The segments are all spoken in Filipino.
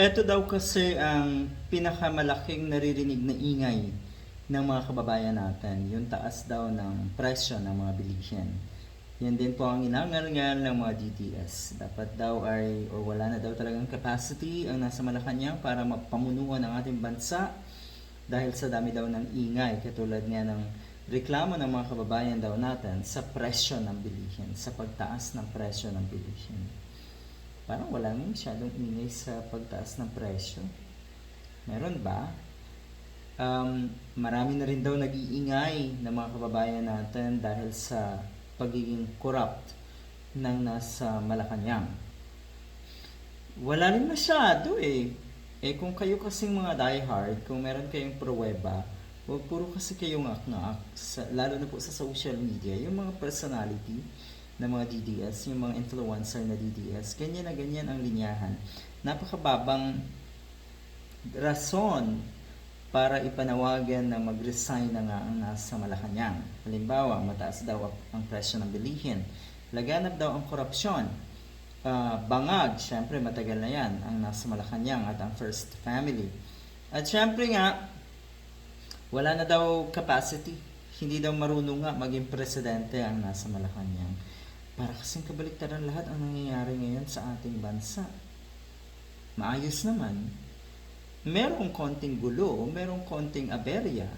Ito daw kasi ang pinakamalaking naririnig na ingay ng mga kababayan natin, yung taas daw ng presyo ng mga bilihin. Yan din po ang inangal-ngal ng mga DTS. Dapat daw ay, o wala na daw talagang capacity ang nasa Malacanang para mapamunuan ang ating bansa dahil sa dami daw ng ingay, katulad nga ng reklamo ng mga kababayan daw natin sa presyo ng bilihin, sa pagtaas ng presyo ng bilihin. Parang wala nang masyadong ingay sa pagtaas ng presyo. Meron ba? Um, marami na rin daw nag-iingay ng mga kababayan natin dahil sa pagiging corrupt ng nasa Malacanang. Wala rin masyado eh. Eh kung kayo kasing mga diehard, kung meron kayong pruweba, huwag puro kasi kayong ak-ngak, sa, lalo na po sa social media, yung mga personality ng mga DDS, yung mga influencer na DDS, ganyan na ganyan ang linyahan. Napakababang rason para ipanawagan na mag-resign na nga ang nasa Malacanang. Halimbawa, mataas daw ang presyo ng bilihin. Laganap daw ang korupsyon. Ah, bangag, syempre matagal na yan, ang nasa Malacanang at ang First Family. At syempre nga, wala na daw capacity. Hindi daw marunong nga maging presidente ang nasa Malacanang. Para kasing kabaliktaran lahat ang nangyayari ngayon sa ating bansa. Maayos naman, merong konting gulo, merong konting aberya,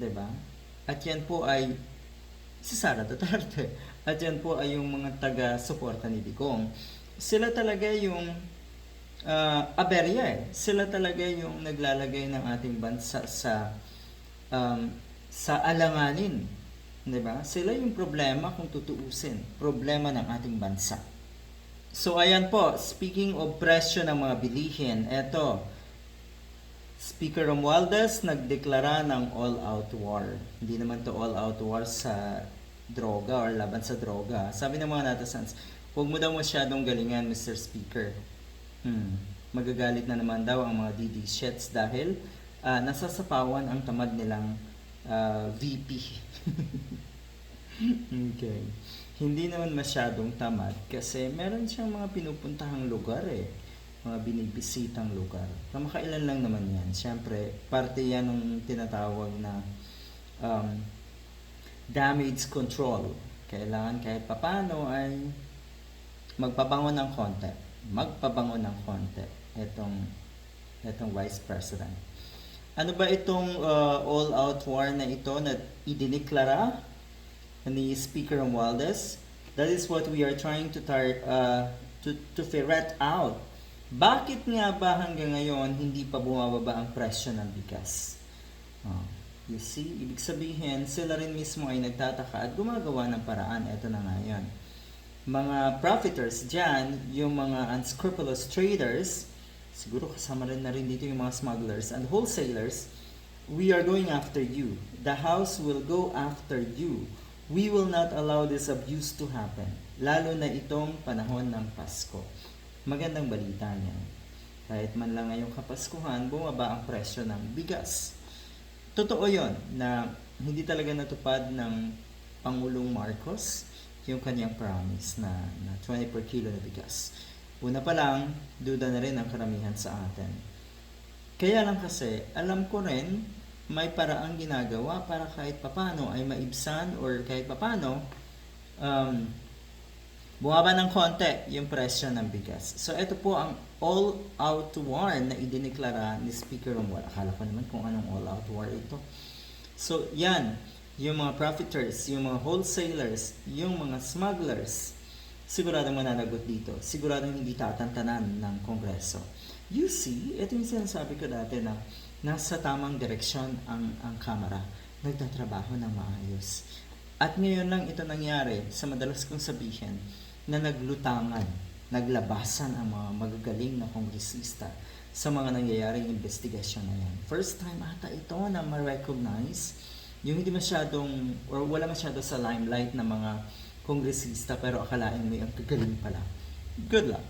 'di ba? At yan po ay si Sara Duterte. At yan po ay yung mga taga-suporta ni Digong. Sila talaga yung ah, aberya eh. Sila talaga yung naglalagay ng ating bansa sa um, sa alanganin. 'Di ba? Sila yung problema kung tutuusin. Problema ng ating bansa. So ayan po, speaking of presyo ng mga bilihin, eto, Speaker Romualdez nagdeklara ng all-out war. Hindi naman to all-out war sa droga or laban sa droga. Sabi ng mga netizens, huwag mo daw masyadong galingan, Mr. Speaker. Hmm. Magagalit na naman daw ang mga DD shits dahil ah, nasasapawan ang tamad nilang ah, VP. okay. Hindi naman masyadong tamad kasi meron siyang mga pinupuntahang lugar eh mga binibisitang lugar. Kamakailan lang naman yan. Siyempre, parte yan ng tinatawag na um, damage control. Kailangan kahit papano ay magpabango ng konti. Magpabango ng konti. Itong, itong Vice President. Ano ba itong uh, all-out war na ito na idiniklara ni Speaker Romualdez? That is what we are trying to tar, uh, to, to ferret out bakit nga ba hanggang ngayon hindi pa bumababa ang presyo ng bigas? Oh, you see, ibig sabihin, sila rin mismo ay nagtataka at gumagawa ng paraan. Ito na nga yun. Mga profiters dyan, yung mga unscrupulous traders, siguro kasama rin na rin dito yung mga smugglers and wholesalers, we are going after you. The house will go after you. We will not allow this abuse to happen. Lalo na itong panahon ng Pasko magandang balita niya. Kahit man lang ngayong kapaskuhan, bumaba ang presyo ng bigas. Totoo yon na hindi talaga natupad ng Pangulong Marcos yung kanyang promise na, na 20 per kilo na bigas. Una pa lang, duda na rin ang karamihan sa atin. Kaya lang kasi, alam ko rin, may paraang ginagawa para kahit papano ay maibsan or kahit papano, um, bumaba ng konti yung presyo ng bigas. So, ito po ang all-out war na idiniklara ni Speaker Romuald. Akala ko naman kung anong all-out war ito. So, yan. Yung mga profiteers, yung mga wholesalers, yung mga smugglers, siguradong mananagot dito. Siguradong hindi tatantanan ng Kongreso. You see, ito yung sinasabi ko dati na nasa tamang direksyon ang, ang Kamara. Nagtatrabaho ng maayos. At ngayon lang ito nangyari sa madalas kong sabihin na naglutangan, naglabasan ang mga magagaling na kongresista sa mga nangyayaring investigasyon na yan. First time ata ito na ma-recognize yung hindi masyadong or wala masyado sa limelight ng mga kongresista pero akalain mo yung kagaling pala. Good luck!